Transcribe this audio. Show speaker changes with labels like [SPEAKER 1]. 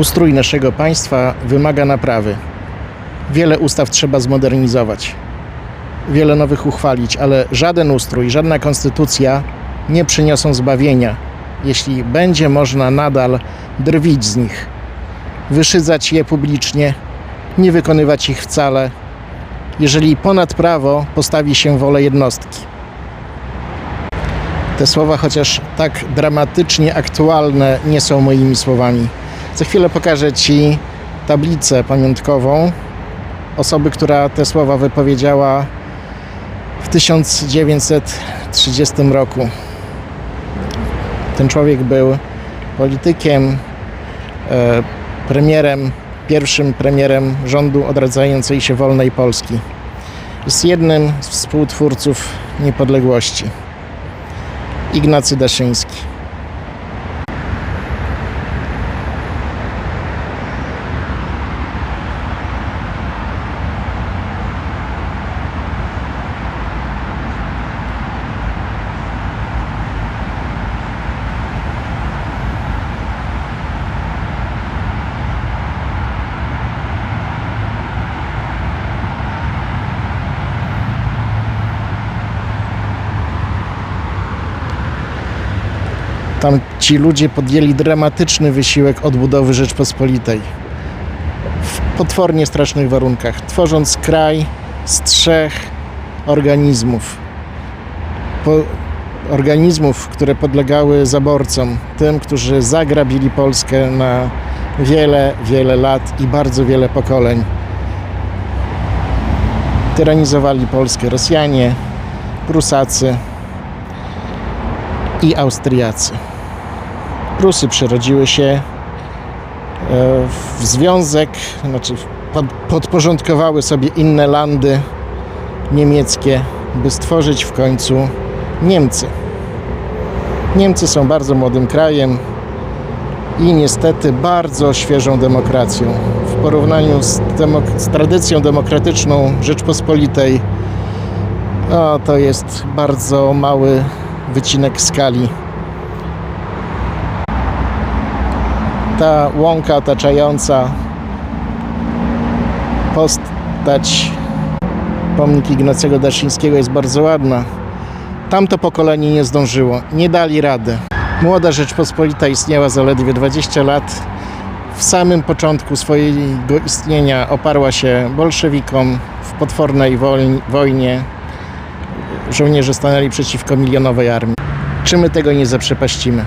[SPEAKER 1] Ustrój naszego państwa wymaga naprawy. Wiele ustaw trzeba zmodernizować, wiele nowych uchwalić, ale żaden ustrój, żadna konstytucja nie przyniosą zbawienia, jeśli będzie można nadal drwić z nich, wyszydzać je publicznie, nie wykonywać ich wcale, jeżeli ponad prawo postawi się wolę jednostki. Te słowa, chociaż tak dramatycznie aktualne, nie są moimi słowami. Za chwilę pokażę Ci tablicę pamiątkową osoby, która te słowa wypowiedziała w 1930 roku. Ten człowiek był politykiem, e, premierem, pierwszym premierem rządu odradzającej się wolnej Polski. Jest jednym z współtwórców niepodległości. Ignacy Daszyński. Tam ci ludzie podjęli dramatyczny wysiłek odbudowy Rzeczpospolitej w potwornie strasznych warunkach, tworząc kraj z trzech organizmów. Po, organizmów, które podlegały zaborcom, tym, którzy zagrabili Polskę na wiele, wiele lat i bardzo wiele pokoleń. Tyranizowali Polskę Rosjanie, Prusacy i Austriacy. Prusy przerodziły się e, w związek, znaczy pod, podporządkowały sobie inne landy niemieckie, by stworzyć w końcu Niemcy. Niemcy są bardzo młodym krajem i niestety bardzo świeżą demokracją. W porównaniu z, demok- z tradycją demokratyczną Rzeczpospolitej, o, to jest bardzo mały wycinek skali. Ta łąka otaczająca postać pomnik Ignacego Daszyńskiego jest bardzo ładna. Tamto pokolenie nie zdążyło, nie dali rady. Młoda Rzeczpospolita istniała zaledwie 20 lat. W samym początku swojego istnienia oparła się bolszewikom w potwornej woj- wojnie. Żołnierze stanęli przeciwko milionowej armii. Czy my tego nie zaprzepaścimy?